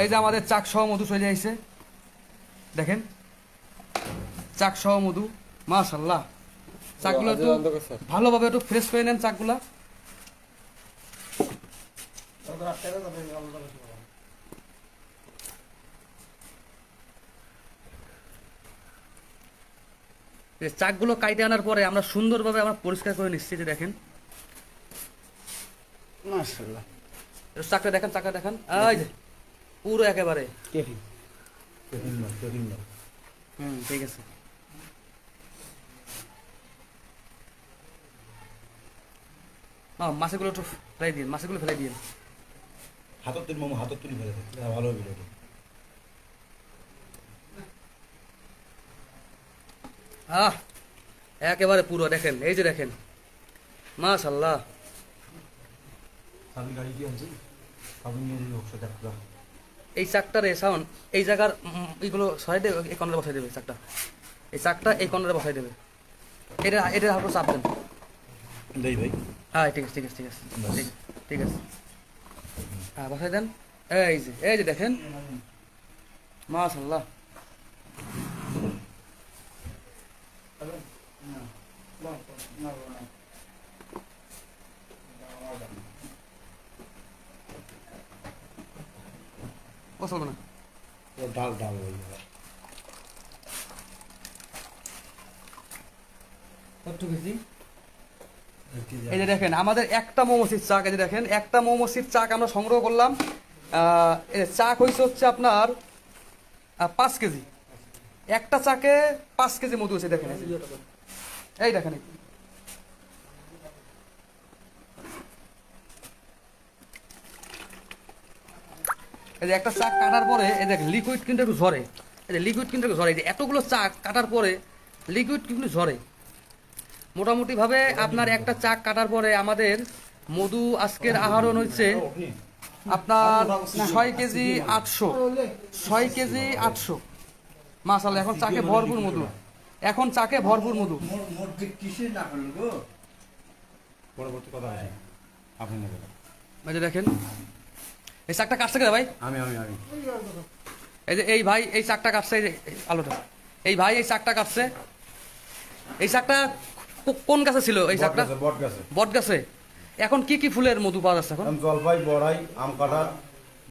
এই যে আমাদের চাক সহ মধু চলে আইছে। দেখেন। চাক সহ মধু মাশাল্লাহ চাকগুলো একটু ভালোভাবে একটু ফ্রেশ করে নেন চাকগুলা। চাকগুলো কাইটে আনার পরে আমরা সুন্দরভাবে আমরা পরিষ্কার করে নিচ্ছি যে দেখেন। মাশাআল্লাহ। চাকটা দেখেন চাকটা দেখেন। এই যে পুরো একেবারে। কেফি হুম ঠিক আছে। না মাছগুলো একটু ফেলাই দিন মাছগুলো ফেলাই দিন হাতত তুলি মামু হাতত তুলি ফেলে দেয় ভালো হবে ভিডিওটা আহ একেবারে পুরো দেখেন এই যে দেখেন। মাশাল্লাহ গাড়ি কি আনছি এই চাকটারে সাউন্ড এই জায়গার এইগুলো সরাই দেবে এই কর্নারে বসাই দেবে চাকটা এই চাকটা এই কর্নারে বসাই দেবে এটা এটা হালকা চাপ দেন দেই ভাই হ্যাঁ ঠিক আছে ঠিক আছে ঠিক আছে ঠিক আছে হ্যাঁ বসাই দেন এই যে এই যে দেখেন মাশাল্লাহ ও চলবে না। ও ডাল ডাল একটু বেশি এই যে দেখেন আমাদের একটা মোমোসির চাক এই যে দেখেন একটা মোমোসির চাক আমরা সংগ্রহ করলাম। চাক হয়েছে হচ্ছে আপনার পাঁচ কেজি। একটা চাকে পাঁচ কেজি মধু হয়েছে দেখেন। এই দেখেন। এই। যে একটা চাক কাটার পরে এই দেখ লিকুইড কিন্তু একটু ঝরে। এই যে লিকুইড কিন্তু একটু ঝরে। এই যে এতগুলো চাক কাটার পরে লিকুইড কিন্তু ঝরে। মোটামুটিভাবে আপনার একটা চাক কাটার পরে আমাদের মধু আজকের আহরণ হচ্ছে আপনার ছয় কেজি আটশো। ছয় কেজি আটশো। মাসাল এখন চাকে ভরপুর মধু। এখন চাকে ভরপুর মধু। পরবর্তী কথা আছে আপনি দেখেন এই চাকটা কাটছে কে ভাই? আমি আমি আমি। এই যে এই ভাই এই চাকটা কাটছে এই যে আলোটা। এই ভাই এই চাকটা কাটছে। এই চাকটা কোন গাছে ছিল এই চাকটা? বট গাছে বট গাছে এখন কি কি ফুলের মধু পাওয়া যাচ্ছে এখন? এখন জলপাই বড়াই আম কাঁঠাল